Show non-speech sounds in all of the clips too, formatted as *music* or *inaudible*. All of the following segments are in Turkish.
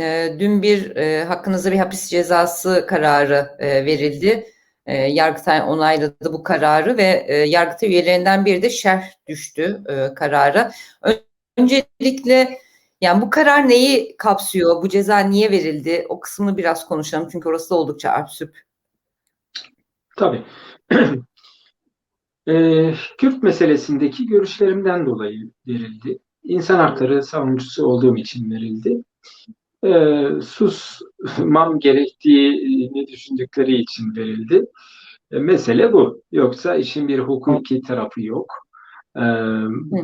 e, dün bir e, hakkınızda bir hapis cezası kararı e, verildi. E, Yargıtay onayladı bu kararı ve e, Yargıtay üyelerinden biri de şerh düştü e, karara. Öncelikle yani bu karar neyi kapsıyor? Bu ceza niye verildi? O kısmını biraz konuşalım çünkü orası da oldukça absürt. Tabii. *clears throat* e, Kürt meselesindeki görüşlerimden dolayı verildi. İnsan hakları savunucusu olduğum için verildi. E, susmam gerektiğini düşündükleri için verildi. E, mesele bu. Yoksa işin bir hukuki tarafı yok. E,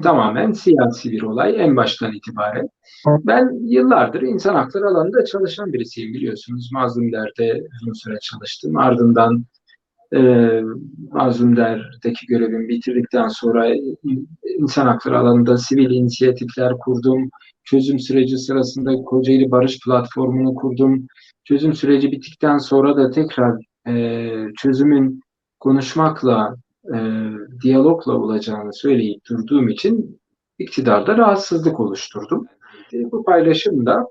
tamamen siyasi bir olay en baştan itibaren. Ben yıllardır insan hakları alanında çalışan birisiyim biliyorsunuz. Mazlum Der'de uzun süre çalıştım. Ardından e, Mazlum Der'deki görevimi bitirdikten sonra insan hakları alanında sivil inisiyatifler kurdum. Çözüm süreci sırasında Kocaeli Barış Platformu'nu kurdum. Çözüm süreci bittikten sonra da tekrar e, çözümün konuşmakla, e, diyalogla olacağını söyleyip durduğum için iktidarda rahatsızlık oluşturdum. E, bu paylaşım da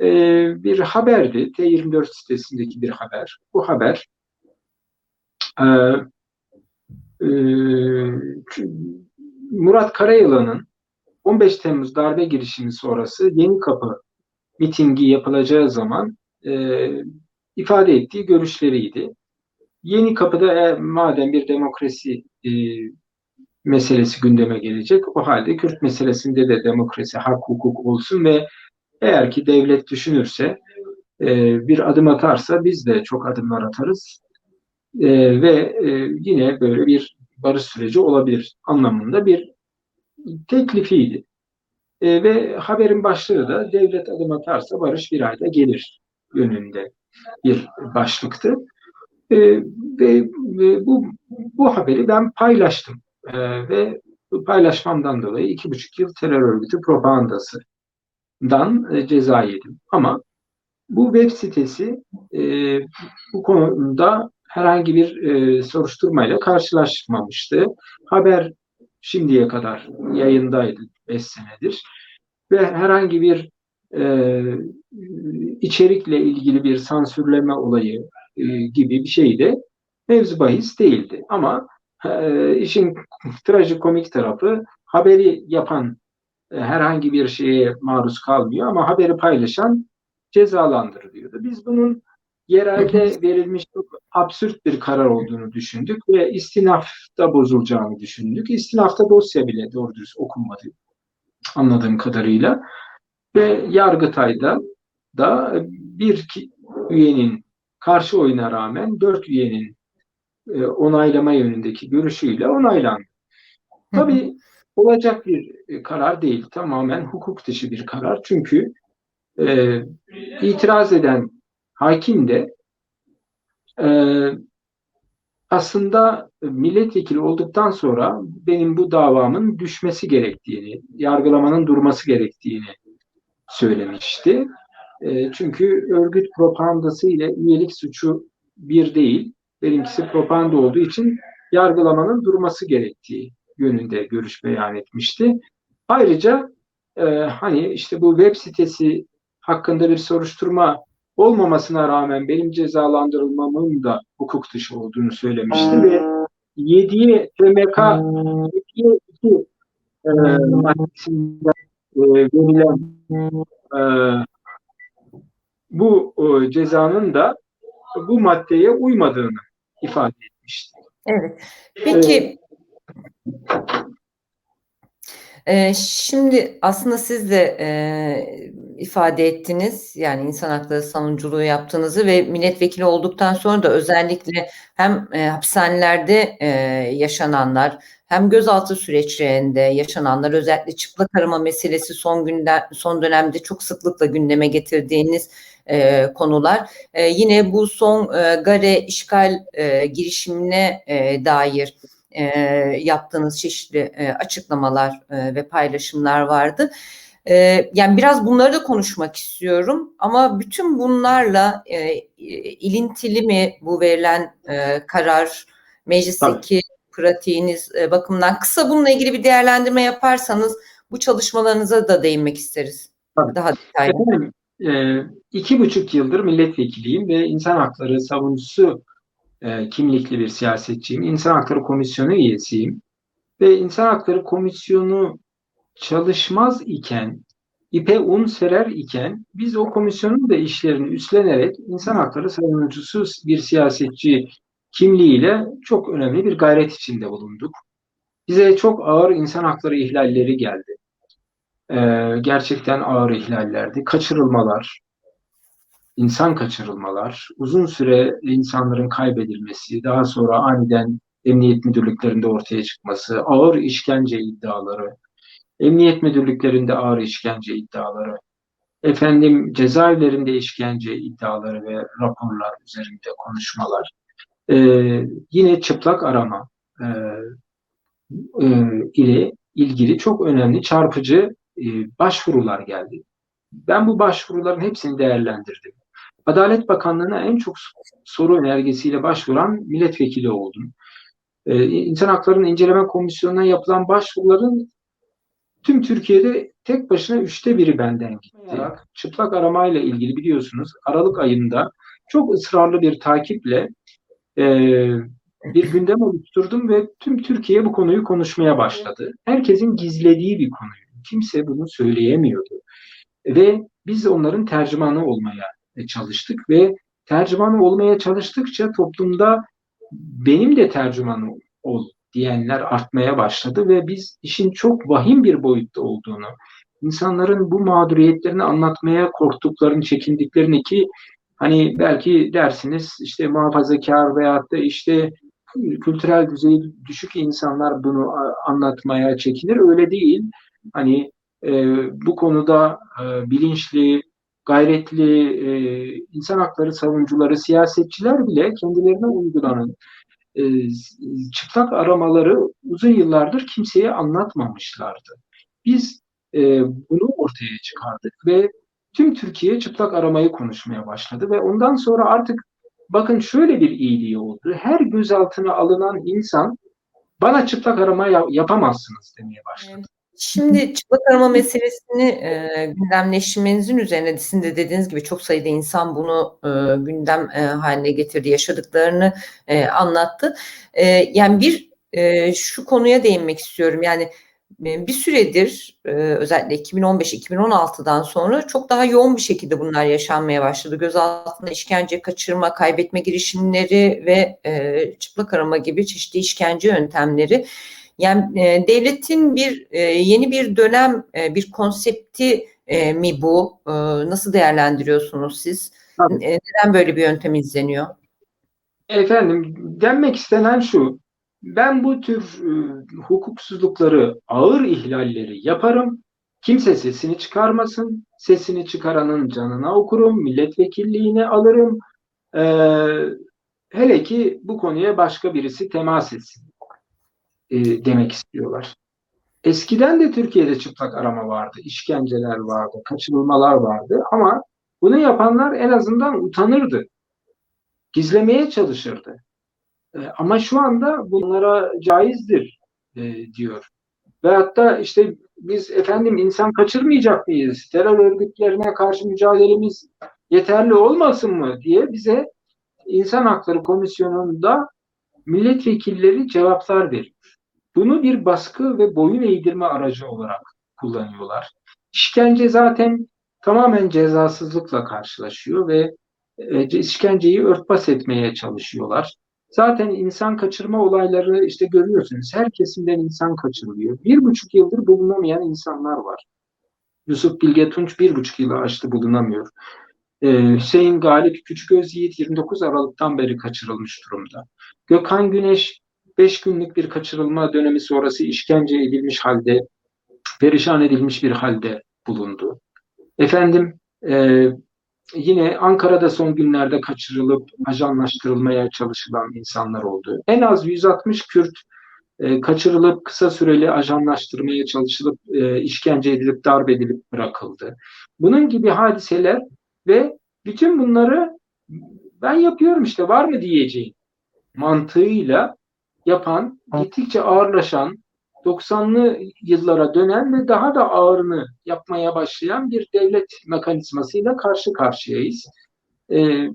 e, bir haberdi. T24 sitesindeki bir haber. Bu haber e, e, Murat Karayılan'ın 15 Temmuz darbe girişimi sonrası Yeni Kapı mitingi yapılacağı zaman e, ifade ettiği görüşleriydi. Yeni Kapı'da e, madem bir demokrasi e, meselesi gündeme gelecek, o halde Kürt meselesinde de demokrasi, hak, hukuk olsun ve eğer ki devlet düşünürse, e, bir adım atarsa biz de çok adımlar atarız e, ve e, yine böyle bir barış süreci olabilir anlamında bir teklifiydi. E, ve haberin başlığı da devlet adım atarsa barış bir ayda gelir yönünde bir başlıktı. E, ve, ve bu, bu haberi ben paylaştım. E, ve paylaşmamdan dolayı iki buçuk yıl terör örgütü propagandasından e, ceza yedim. Ama bu web sitesi e, bu konuda herhangi bir e, soruşturmayla karşılaşmamıştı. Haber şimdiye kadar yayındaydı 5 senedir ve herhangi bir e, içerikle ilgili bir sansürleme olayı e, gibi bir şey de mevzu bahis değildi. Ama e, işin trajikomik tarafı haberi yapan e, herhangi bir şeye maruz kalmıyor ama haberi paylaşan cezalandırılıyordu. Biz bunun yerelde verilmiş çok absürt bir karar olduğunu düşündük ve istinafta bozulacağını düşündük. İstinafta dosya bile doğru düz okunmadı anladığım kadarıyla ve Yargıtay'da da bir üyenin karşı oyuna rağmen dört üyenin e, onaylama yönündeki görüşüyle onaylandı. Tabii olacak bir e, karar değil. Tamamen hukuk dışı bir karar. Çünkü e, itiraz eden hakim de e, aslında milletvekili olduktan sonra benim bu davamın düşmesi gerektiğini, yargılamanın durması gerektiğini söylemişti. E, çünkü örgüt propagandası ile üyelik suçu bir değil. Benimkisi propaganda olduğu için yargılamanın durması gerektiği yönünde görüş beyan etmişti. Ayrıca e, hani işte bu web sitesi hakkında bir soruşturma olmamasına rağmen benim cezalandırılmamın da hukuk dışı olduğunu söylemişti ve 7'ye TMK 7'ye 2 e, maddesinde e, verilen e, bu e, cezanın da bu maddeye uymadığını ifade etmişti. Evet. Peki e, şimdi aslında siz de e, ifade ettiniz. Yani insan hakları savunuculuğu yaptığınızı ve milletvekili olduktan sonra da özellikle hem e, hapishanelerde e, yaşananlar hem gözaltı süreçlerinde yaşananlar özellikle çıplak arama meselesi son günden son dönemde çok sıklıkla gündeme getirdiğiniz e, konular. E, yine bu son e, Gare işgal e, girişimine e, dair e, yaptığınız çeşitli e, açıklamalar e, ve paylaşımlar vardı. E, yani biraz bunları da konuşmak istiyorum ama bütün bunlarla e, ilintili mi bu verilen e, karar meclisteki Tabii. pratiğiniz e, bakımından kısa bununla ilgili bir değerlendirme yaparsanız bu çalışmalarınıza da değinmek isteriz. Tabii. Daha detaylı. Efendim, e, iki buçuk yıldır milletvekiliyim ve insan hakları savunucusu e, kimlikli bir siyasetçiyim. İnsan Hakları Komisyonu üyesiyim. Ve İnsan Hakları Komisyonu çalışmaz iken, ipe un serer iken biz o komisyonun da işlerini üstlenerek insan hakları savunucusu bir siyasetçi kimliğiyle çok önemli bir gayret içinde bulunduk. Bize çok ağır insan hakları ihlalleri geldi. Ee, gerçekten ağır ihlallerdi. Kaçırılmalar, insan kaçırılmalar, uzun süre insanların kaybedilmesi, daha sonra aniden emniyet müdürlüklerinde ortaya çıkması, ağır işkence iddiaları, emniyet müdürlüklerinde ağır işkence iddiaları, efendim cezaevlerinde işkence iddiaları ve raporlar üzerinde konuşmalar, ee, yine çıplak arama e, e, ile ilgili çok önemli çarpıcı e, başvurular geldi. Ben bu başvuruların hepsini değerlendirdim. Adalet Bakanlığı'na en çok soru önergesiyle başvuran milletvekili oldum. Ee, İnsan Hakları'nın İnceleme Komisyonu'na yapılan başvuruların tüm Türkiye'de tek başına üçte biri benden gitti. Çıplak aramayla ilgili biliyorsunuz Aralık ayında çok ısrarlı bir takiple e, bir gündem oluşturdum ve tüm Türkiye bu konuyu konuşmaya başladı. Herkesin gizlediği bir konuyu. Kimse bunu söyleyemiyordu. Ve biz onların tercümanı olmaya çalıştık ve tercüman olmaya çalıştıkça toplumda benim de tercümanı ol diyenler artmaya başladı ve biz işin çok vahim bir boyutta olduğunu, insanların bu mağduriyetlerini anlatmaya korktuklarını, çekindiklerini ki hani belki dersiniz işte muhafazakar veyahut da işte kültürel düzeyi düşük insanlar bunu anlatmaya çekinir. Öyle değil. Hani e, bu konuda e, bilinçli, gayretli e, insan hakları savunucuları, siyasetçiler bile kendilerine uygulanan e, çıplak aramaları uzun yıllardır kimseye anlatmamışlardı. Biz e, bunu ortaya çıkardık ve tüm Türkiye çıplak aramayı konuşmaya başladı ve ondan sonra artık bakın şöyle bir iyiliği oldu. Her gözaltına alınan insan bana çıplak arama yapamazsınız demeye başladı. Şimdi çıplak arama meselesini e, gündemleştirmenizin üzerine sizin de dediğiniz gibi çok sayıda insan bunu e, gündem e, haline getirdi, yaşadıklarını e, anlattı. E, yani bir e, şu konuya değinmek istiyorum. Yani bir süredir özellikle 2015-2016'dan sonra çok daha yoğun bir şekilde bunlar yaşanmaya başladı. Gözaltına işkence, kaçırma, kaybetme girişimleri ve çıplak arama gibi çeşitli işkence yöntemleri. Yani devletin bir yeni bir dönem, bir konsepti mi bu? Nasıl değerlendiriyorsunuz siz? Tabii. Neden böyle bir yöntem izleniyor? Efendim, denmek istenen şu ben bu tür e, hukuksuzlukları, ağır ihlalleri yaparım. Kimse sesini çıkarmasın. Sesini çıkaranın canına okurum, milletvekilliğine alırım. E, hele ki bu konuya başka birisi temas etsin e, demek istiyorlar. Eskiden de Türkiye'de çıplak arama vardı, işkenceler vardı, kaçırılmalar vardı ama bunu yapanlar en azından utanırdı. Gizlemeye çalışırdı. E, ama şu anda bunlara caizdir e, diyor. Ve hatta işte biz efendim insan kaçırmayacak mıyız? Terör örgütlerine karşı mücadelemiz yeterli olmasın mı diye bize İnsan Hakları Komisyonu'nda milletvekilleri cevaplar veriyor. Bunu bir baskı ve boyun eğdirme aracı olarak kullanıyorlar. İşkence zaten tamamen cezasızlıkla karşılaşıyor ve e, işkenceyi örtbas etmeye çalışıyorlar. Zaten insan kaçırma olayları işte görüyorsunuz. Her kesimden insan kaçırılıyor. Bir buçuk yıldır bulunamayan insanlar var. Yusuf Bilge Tunç bir buçuk yılı aştı bulunamıyor. Ee, Hüseyin Galip Küçükgöz Yiğit 29 Aralık'tan beri kaçırılmış durumda. Gökhan Güneş 5 günlük bir kaçırılma dönemi sonrası işkence edilmiş halde, perişan edilmiş bir halde bulundu. Efendim e, yine Ankara'da son günlerde kaçırılıp ajanlaştırılmaya çalışılan insanlar oldu. En az 160 Kürt e, kaçırılıp kısa süreli ajanlaştırmaya çalışılıp e, işkence edilip darp edilip bırakıldı. Bunun gibi hadiseler ve bütün bunları ben yapıyorum işte var mı diyeceğim mantığıyla yapan, gittikçe ağırlaşan 90'lı yıllara dönen ve daha da ağırını yapmaya başlayan bir devlet mekanizmasıyla karşı karşıyayız. Ee,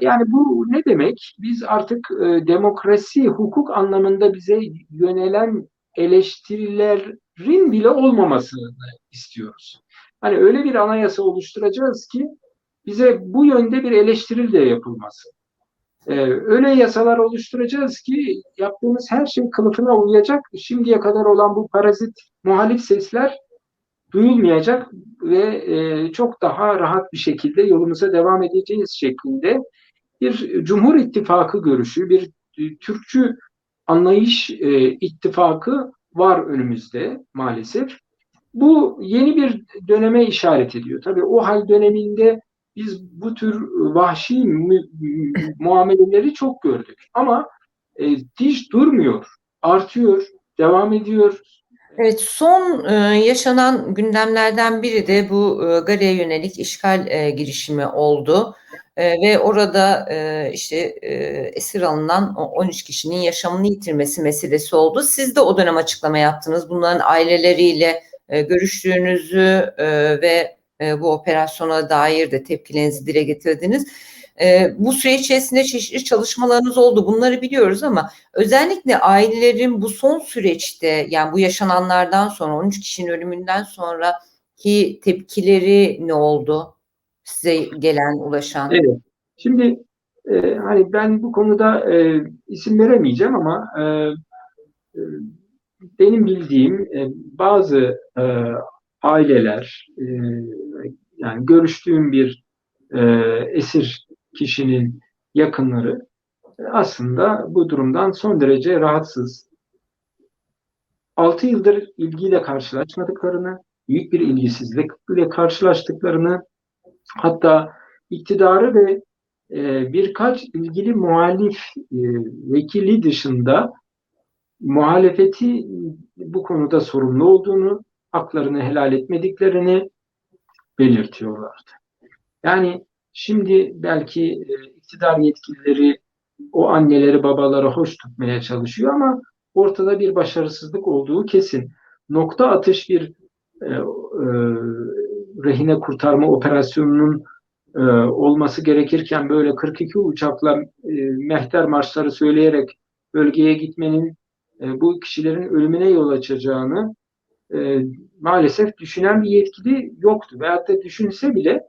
yani bu ne demek? Biz artık e, demokrasi, hukuk anlamında bize yönelen eleştirilerin bile olmamasını istiyoruz. Hani öyle bir anayasa oluşturacağız ki bize bu yönde bir eleştiri de yapılması. Ee, öyle yasalar oluşturacağız ki yaptığımız her şey kılıfına uyacak. Şimdiye kadar olan bu parazit muhalif sesler duyulmayacak ve e, çok daha rahat bir şekilde yolumuza devam edeceğiz şeklinde bir Cumhur İttifakı görüşü, bir e, Türkçü anlayış e, ittifakı var önümüzde maalesef. Bu yeni bir döneme işaret ediyor. Tabii o hal döneminde biz bu tür vahşi mu- muameleleri çok gördük. Ama e, hiç durmuyor, artıyor, devam ediyor. Evet, son e, yaşanan gündemlerden biri de bu e, Gari'ye yönelik işgal e, girişimi oldu. E, ve orada e, işte e, esir alınan o 13 kişinin yaşamını yitirmesi meselesi oldu. Siz de o dönem açıklama yaptınız. Bunların aileleriyle e, görüştüğünüzü e, ve e, bu operasyona dair de tepkilerinizi dile getirdiniz. E, bu süreç içerisinde çeşitli çalışmalarınız oldu. Bunları biliyoruz ama özellikle ailelerin bu son süreçte yani bu yaşananlardan sonra 13 kişinin ölümünden sonraki tepkileri ne oldu? Size gelen, ulaşan. Evet. Şimdi e, hani ben bu konuda e, isim veremeyeceğim ama e, e, benim bildiğim e, bazı e, aileler e, yani görüştüğüm bir e, esir kişinin yakınları aslında bu durumdan son derece rahatsız. 6 yıldır ilgiyle karşılaşmadıklarını, büyük bir ilgisizlikle karşılaştıklarını, hatta iktidarı ve e, birkaç ilgili muhalif e, vekili dışında muhalefeti bu konuda sorumlu olduğunu, haklarını helal etmediklerini belirtiyorlardı. Yani şimdi belki e, iktidar yetkilileri o anneleri babaları hoş tutmaya çalışıyor ama ortada bir başarısızlık olduğu kesin. Nokta atış bir e, e, rehine kurtarma operasyonunun e, olması gerekirken böyle 42 uçakla e, mehter marşları söyleyerek bölgeye gitmenin e, bu kişilerin ölümüne yol açacağını e, maalesef düşünen bir yetkili yoktu. Veyahut da düşünse bile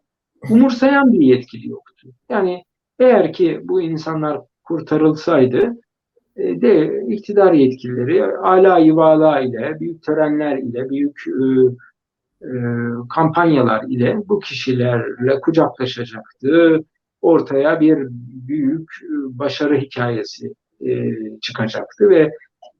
umursayan bir yetkili yoktu. Yani eğer ki bu insanlar kurtarılsaydı e, de iktidar yetkilileri ala ivala ile, büyük törenler ile, büyük e, e, kampanyalar ile bu kişilerle kucaklaşacaktı. Ortaya bir büyük e, başarı hikayesi e, çıkacaktı ve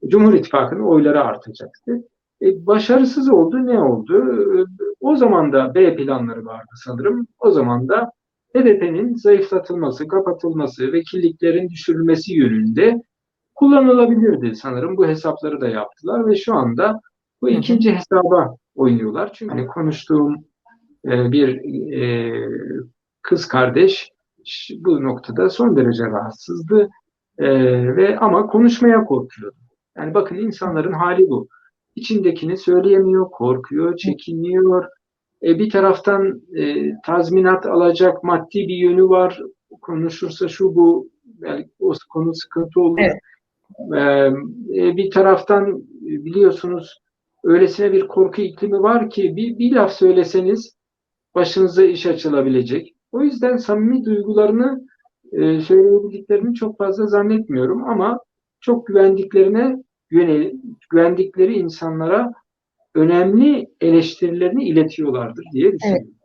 Cumhur İttifakı'nın oyları artacaktı. E, başarısız oldu. Ne oldu? E, o zaman da B planları vardı sanırım. O zaman da HDP'nin zayıflatılması, kapatılması, vekilliklerin düşürülmesi yönünde kullanılabilirdi sanırım. Bu hesapları da yaptılar ve şu anda bu ikinci hesaba oynuyorlar. Çünkü hani konuştuğum e, bir e, kız kardeş bu noktada son derece rahatsızdı e, ve ama konuşmaya korkuyordu. Yani bakın insanların hali bu. İçindekini söyleyemiyor, korkuyor, çekiniyor. E, bir taraftan e, tazminat alacak maddi bir yönü var. Konuşursa şu bu belki o konu sıkıntı olur. Evet. E, bir taraftan biliyorsunuz öylesine bir korku iklimi var ki bir, bir laf söyleseniz başınıza iş açılabilecek. O yüzden samimi duygularını e, söyleyebildiklerini çok fazla zannetmiyorum ama çok güvendiklerine güvendikleri insanlara önemli eleştirilerini iletiyorlardır diye düşünüyorum.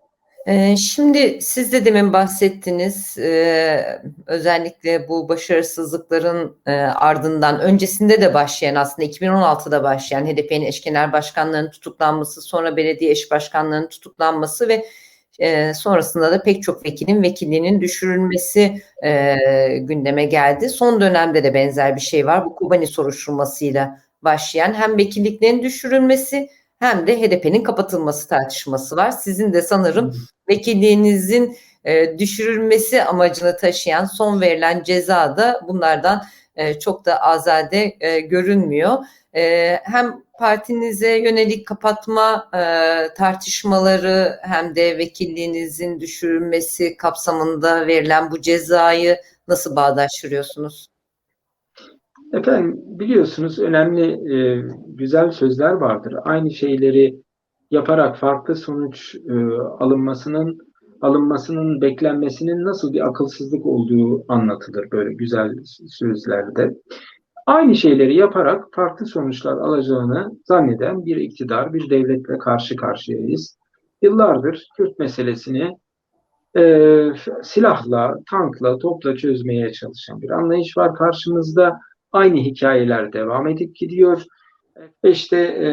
Ee, Şimdi siz de demin bahsettiniz e, özellikle bu başarısızlıkların e, ardından öncesinde de başlayan aslında 2016'da başlayan HDP'nin eş genel başkanlarının tutuklanması sonra belediye eş başkanlarının tutuklanması ve e, sonrasında da pek çok vekilin vekilliğinin düşürülmesi e, gündeme geldi. Son dönemde de benzer bir şey var bu Kobani soruşturmasıyla başlayan hem vekilliklerin düşürülmesi hem de HDP'nin kapatılması tartışması var. Sizin de sanırım vekilliğinizin e, düşürülmesi amacını taşıyan son verilen ceza da bunlardan e, çok da azade e, görünmüyor. Hem partinize yönelik kapatma tartışmaları hem de vekilliğinizin düşürülmesi kapsamında verilen bu cezayı nasıl bağdaştırıyorsunuz? Efendim biliyorsunuz önemli e, güzel sözler vardır. Aynı şeyleri yaparak farklı sonuç e, alınmasının alınmasının beklenmesinin nasıl bir akılsızlık olduğu anlatılır böyle güzel sözlerde. Aynı şeyleri yaparak farklı sonuçlar alacağını zanneden bir iktidar, bir devletle karşı karşıyayız. Yıllardır Kürt meselesini e, silahla, tankla, topla çözmeye çalışan bir anlayış var karşımızda. Aynı hikayeler devam edip gidiyor. İşte e,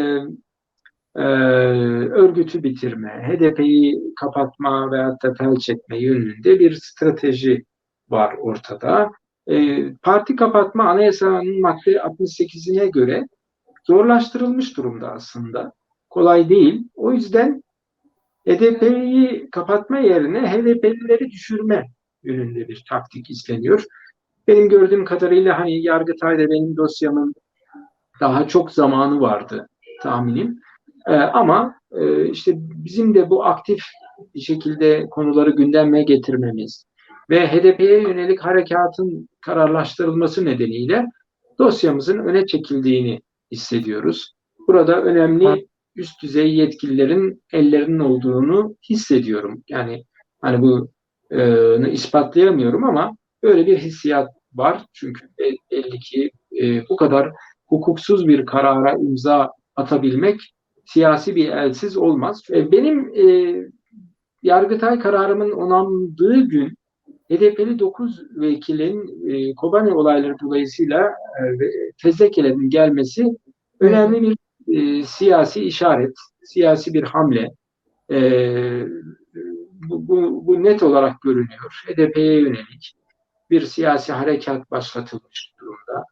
e, örgütü bitirme, HDP'yi kapatma veyahut da felç etme yönünde bir strateji var ortada. E, parti kapatma anayasanın madde 68'ine göre zorlaştırılmış durumda aslında. Kolay değil. O yüzden HDP'yi kapatma yerine HDP'lileri düşürme yönünde bir taktik izleniyor. Benim gördüğüm kadarıyla hani Yargıtay'da benim dosyamın daha çok zamanı vardı tahminim. Ee, ama e, işte bizim de bu aktif bir şekilde konuları gündeme getirmemiz ve HDP'ye yönelik harekatın kararlaştırılması nedeniyle dosyamızın öne çekildiğini hissediyoruz. Burada önemli üst düzey yetkililerin ellerinin olduğunu hissediyorum. Yani hani bu e, ispatlayamıyorum ama böyle bir hissiyat var. Çünkü belli ki e, bu kadar hukuksuz bir karara imza atabilmek siyasi bir elsiz olmaz. E, benim e, Yargıtay kararımın onandığı gün HDP'li 9 vekilin e, Kobani olayları dolayısıyla e, fezlekelinin gelmesi önemli bir e, siyasi işaret, siyasi bir hamle. E, bu, bu, bu net olarak görünüyor. HDP'ye yönelik bir siyasi harekat başlatılmış durumda.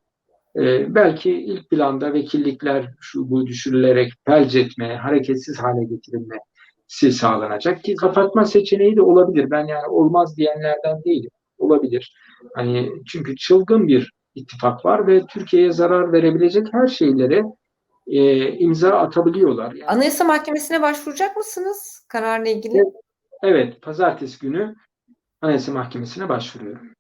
Ee, belki ilk planda vekillikler şu bu düşürülerek felç etme, hareketsiz hale getirilmesi sağlanacak ki kapatma seçeneği de olabilir. Ben yani olmaz diyenlerden değilim. Olabilir. Hani çünkü çılgın bir ittifak var ve Türkiye'ye zarar verebilecek her şeylere e, imza atabiliyorlar. Yani, Anayasa Mahkemesi'ne başvuracak mısınız kararla ilgili? evet, pazartesi günü Anayasa Mahkemesi'ne başvuruyorum.